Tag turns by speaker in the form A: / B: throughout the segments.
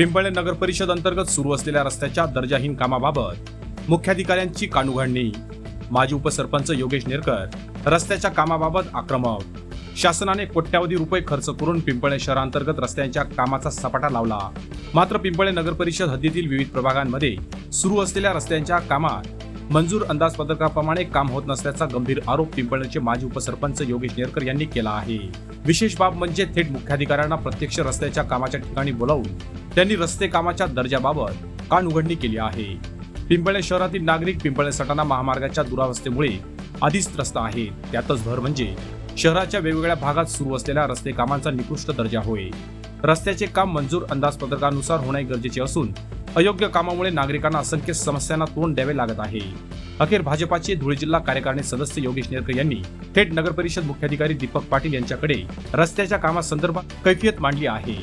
A: पिंपळे नगर परिषद अंतर्गत सुरू असलेल्या रस्त्याच्या दर्जाहीन कामाबाबत मुख्याधिकाऱ्यांची कानुघाडणी. माजी उपसरपंच योगेश नेरकर रस्त्याच्या कामाबाबत आक्रमक. शासनाने कोट्यावधी रुपये खर्च करून पिंपळे शहरांतर्गत रस्त्यांच्या कामाचा सपाटा लावला. मात्र पिंपळे नगर परिषद हद्दीतील विविध प्रभागांमध्ये सुरू असलेल्या रस्त्यांच्या कामात मंजूर अंदाजपत्रकाप्रमाणे काम होत नसल्याचा गंभीर आरोप पिंपळचे माजी उपसरपंच योगेश नेरकर यांनी केला आहे. विशेष बाब म्हणजे थेट मुख्याधिकाऱ्यांना प्रत्यक्ष रस्त्याच्या कामाच्या ठिकाणी बोलावून त्यांनी रस्ते कामाच्या दर्जाबाबत कान उघडणी केली आहे. पिंपळे शहरातील नागरिक पिंपळे सटाणा महामार्गाच्या दुरावस्थेमुळे आधीच त्रस्त आहेत. त्यातच भर म्हणजे शहराच्या वेगवेगळ्या भागात सुरू असलेल्या रस्ते कामांचा निकृष्ट दर्जा होय. रस्त्याचे काम मंजूर अंदाजपत्रकानुसार होणे गरजेचे असून अयोग्य कामामुळे नागरिकांना असंख्य समस्यांना तोंड द्यावे लागत आहे. अखेर भाजपाचे धुळे जिल्हा कार्यकारिणी सदस्य योगेश नेरकर यांनी थेट नगर परिषद मुख्याधिकारी दीपक पाटील यांच्याकडे रस्त्याच्या कामासंदर्भात कैफियत मांडली आहे.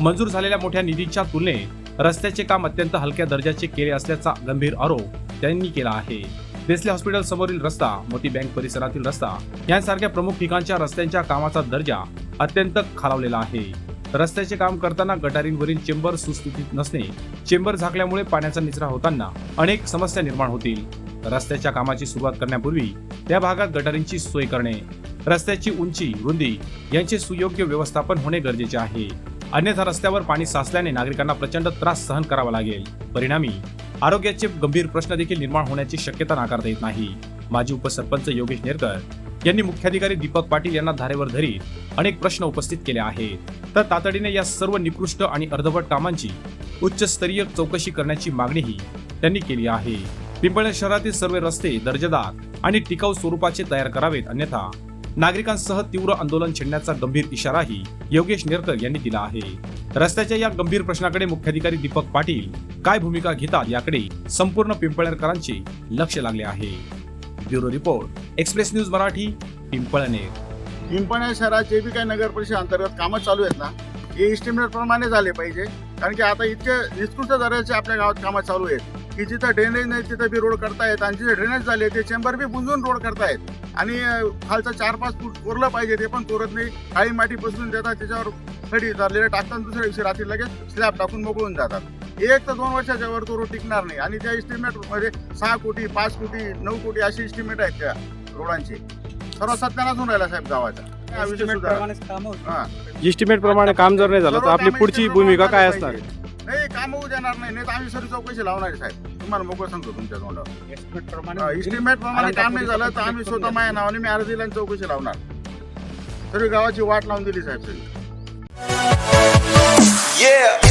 A: मंजूर झालेल्या मोठ्या निधीच्या तुलनेत रस्त्याचे काम अत्यंत हलक्या दर्जाचे केले असल्याचा गंभीर आरोप त्यांनी केला आहे. देसले हॉस्पिटल समोरील रस्ता मोती बँक परिसरातील रस्ता यांसारख्या प्रमुख ठिकाणच्या रस्त्यांच्या कामाचा दर्जा अत्यंत खालावलेला आहे. रस्त्याचे काम करताना गटारींवरील चेंबर सुस्थितीत नसणे चेंबर झाकल्यामुळे पाण्याचा निचरा होताना अनेक समस्या निर्माण होतील. रस्त्याच्या कामाची सुरुवात करण्यापूर्वी त्या भागात गटारींची सोय करणे रस्त्याची उंची रुंदी यांचे सुयोग्य व्यवस्थापन होणे गरजेचे आहे. अन्यथा रस्त्यावर पाणी साचल्याने नागरिकांना प्रचंड त्रास सहन करावा लागेल. परिणामी आरोग्याचे गंभीर प्रश्न देखील निर्माण होण्याची शक्यता नाकारता येत नाही. माजी उपसरपंच योगेश नेरकर यांनी मुख्याधिकारी दीपक पाटील यांना धारेवर धरीत अनेक प्रश्न उपस्थित केले आहेत. तर तातडीने या सर्व निकृष्ट आणि अर्धवट कामांची उच्चस्तरीय चौकशी करण्याची मागणीही त्यांनी केली आहे. पिंपळे शहरातील सर्व रस्ते दर्जेदार आणि टिकाऊ स्वरूपाचे तयार करावेत अन्यथा नागरिकांसह तीव्र आंदोलन छेडण्याचा गंभीर इशाराही योगेश नेरकर यांनी दिला आहे. रस्त्याच्या या गंभीर प्रश्नाकडे मुख्याधिकारी दीपक पाटील काय भूमिका घेतात याकडे संपूर्ण पिंपळनेरकरांचे लक्ष लागले आहे. Bureau report Express News Marathi Pimpalner.
B: Pimpalner शहरात जे बी काही नगर परिषद अंतर्गत कामं चालू आहेत ना हे इस्टिमेट प्रमाणे झाले पाहिजे. कारण की आता इतके निकृष्ट दर्जाचे आपल्या गावात कामं चालू आहेत. की जिथं ड्रेनेज नाही तिथं बी रोड करतायत आणि जिथे ड्रेनेज झाले ते चेंबर बी बुंजून रोड करतायत आणि खालचं चार पाच फूट कोरलं पाहिजे ते पण कोरत नाही. काळी माती पसरून देतात त्याच्यावर खडी झालेलं टाकतात दुसऱ्या दिवशी रात्री लगेच स्लॅब टाकून मोकळून जातात. एक तर दोन वर्षाच्या वर तो रोड टिकणार नाही. आणि त्या इस्टिमेटमध्ये सहा कोटी पाच कोटी नऊ कोटी अशी इस्टिमेट आहेत त्या रोडांची. सर्व सत्यानाच होऊन राहिला साहेब गावाचा.
C: इस्टिमेट प्रमाणे काम जर नाही झालं तर
B: सर्व
C: आपली पुढची भूमिका काय असणार?
B: पाहिजे. नाही काम होऊ देणार नाही. नाही तर आम्ही सर चौकशी लावणार आहे साहेब. तुम्हाला मोकळं सांगतो तुमच्या तोंडावर. इस्टिमेट प्रमाणे काम नाही झालं तर आम्ही स्वतः माझ्या नावाने मी अर्ज दिला आणि चौकशी लावणार. सर्व गावाची वाट लावून दिली साहेब सगळी.
D: Yeah.